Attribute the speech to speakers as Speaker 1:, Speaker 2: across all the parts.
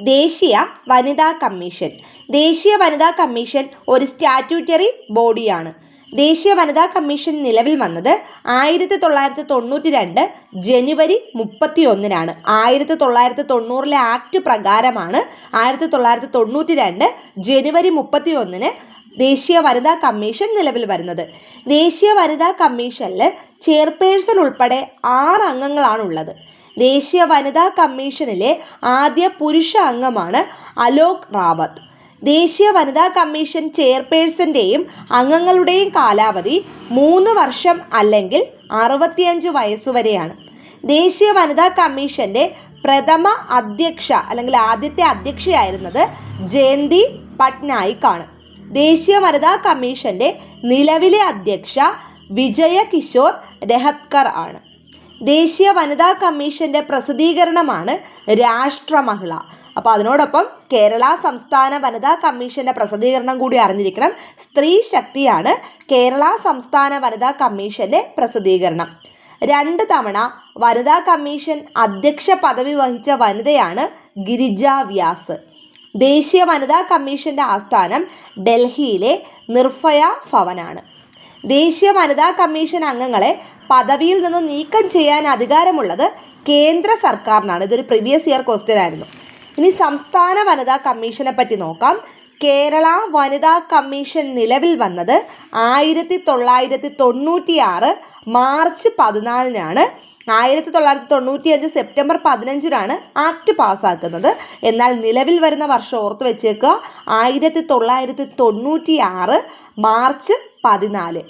Speaker 1: ദേശീയ വനിതാ കമ്മീഷൻ. ദേശീയ വനിതാ കമ്മീഷൻ ഒരു സ്റ്റാറ്റ്യൂട്ടറി ബോഡിയാണ്. ദേശീയ വനിതാ കമ്മീഷൻ നിലവിൽ വന്നത് ആയിരത്തി തൊള്ളായിരത്തി തൊണ്ണൂറ്റി രണ്ട് ജനുവരി മുപ്പത്തി ഒന്നിനാണ് ആയിരത്തി തൊള്ളായിരത്തി തൊണ്ണൂറിലെ ആക്ട് പ്രകാരമാണ് ആയിരത്തി തൊള്ളായിരത്തി തൊണ്ണൂറ്റി രണ്ട് ജനുവരി മുപ്പത്തി ഒന്നിന് ദേശീയ വനിതാ കമ്മീഷൻ നിലവിൽ വരുന്നത്. ദേശീയ വനിതാ കമ്മീഷനിൽ ചെയർപേഴ്സൺ ഉൾപ്പെടെ ആറ് അംഗങ്ങളാണുള്ളത്. ദേശീയ വനിതാ കമ്മീഷനിലെ ആദ്യ പുരുഷ അംഗമാണ് അലോക് റാവത്ത്. ദേശീയ വനിതാ കമ്മീഷൻ ചെയർപേഴ്സന്റെയും അംഗങ്ങളുടെയും കാലാവധി മൂന്ന് വർഷം അല്ലെങ്കിൽ അറുപത്തിയഞ്ച് വയസ്സുവരെയാണ് ദേശീയ വനിതാ കമ്മീഷന്റെ പ്രഥമ അധ്യക്ഷ അല്ലെങ്കിൽ ആദ്യത്തെ അധ്യക്ഷയായിരുന്നത് ജയന്തി പട്നായിക്കാണ്. ദേശീയ വനിതാ കമ്മീഷന്റെ നിലവിലെ അധ്യക്ഷ വിജയ കിഷോർ രഹത്കർ ആണ്. ദേശീയ വനിതാ കമ്മീഷന്റെ പ്രസിദ്ധീകരണമാണ് രാഷ്ട്രമഹിള. അപ്പോൾ അതിനോടൊപ്പം കേരള സംസ്ഥാന വനിതാ കമ്മീഷന്റെ പ്രസിദ്ധീകരണം കൂടി അറിഞ്ഞിരിക്കണം. സ്ത്രീ ശക്തിയാണ് കേരള സംസ്ഥാന വനിതാ കമ്മീഷന്റെ പ്രസിദ്ധീകരണം. രണ്ട് തവണ വനിതാ കമ്മീഷൻ അധ്യക്ഷ പദവി വഹിച്ച വനിതയാണ് ഗിരിജ വ്യാസ്. ദേശീയ വനിതാ കമ്മീഷന്റെ ആസ്ഥാനം ഡൽഹിയിലെ നിർഭയ ഭവനാണ്. ദേശീയ വനിതാ കമ്മീഷൻ അംഗങ്ങളെ പദവിയിൽ നിന്ന് നീക്കം ചെയ്യാൻ അധികാരമുള്ളത് കേന്ദ്ര സർക്കാരിനാണ്. ഇതൊരു പ്രീവിയസ് ഇയർ ക്വസ്റ്റ്യൻ ആയിരുന്നു. ഇനി സംസ്ഥാന വനിതാ കമ്മീഷനെ പറ്റി നോക്കാം. കേരള വനിതാ കമ്മീഷൻ നിലവിൽ വന്നത് ആയിരത്തി തൊള്ളായിരത്തി തൊണ്ണൂറ്റി ആറ് മാർച്ച് പതിനാലിനാണ്. ആയിരത്തി തൊള്ളായിരത്തി തൊണ്ണൂറ്റി അഞ്ച് സെപ്റ്റംബർ പതിനഞ്ചിനാണ് ആക്ട് പാസ്സാക്കുന്നത്. എന്നാൽ നിലവിൽ വരുന്ന വർഷം ഓർത്ത് വെച്ചേക്കുക ആയിരത്തി തൊള്ളായിരത്തി തൊണ്ണൂറ്റി ആറ് മാർച്ച് പതിനാല്.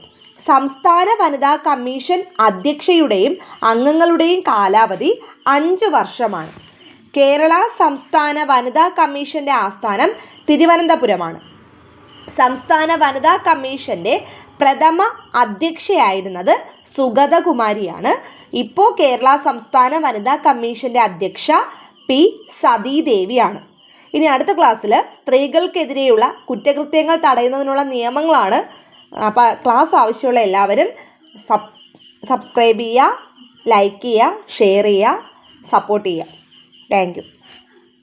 Speaker 1: സംസ്ഥാന വനിതാ കമ്മീഷൻ അധ്യക്ഷയുടെയും അംഗങ്ങളുടെയും കാലാവധി അഞ്ച് വർഷമാണ്. കേരള സംസ്ഥാന വനിതാ കമ്മീഷന്റെ ആസ്ഥാനം തിരുവനന്തപുരമാണ്. സംസ്ഥാന വനിതാ കമ്മീഷന്റെ പ്രഥമ അധ്യക്ഷയായിരുന്നത് സുഗതകുമാരിയാണ്. ഇപ്പോൾ കേരള സംസ്ഥാന വനിതാ കമ്മീഷന്റെ അധ്യക്ഷ പി സതീദേവിയാണ്. ഇനി അടുത്ത ക്ലാസ്സിൽ സ്ത്രീകൾക്കെതിരെയുള്ള കുറ്റകൃത്യങ്ങൾ തടയുന്നതിനുള്ള നിയമങ്ങളാണ് അപ്പോൾ ക്ലാസ് ആവശ്യമുള്ള എല്ലാവരും സബ് സബ്സ്ക്രൈബ് ചെയ്യുക ലൈക്ക് ചെയ്യുക ഷെയർ ചെയ്യുക സപ്പോർട്ട് ചെയ്യുക. Thank you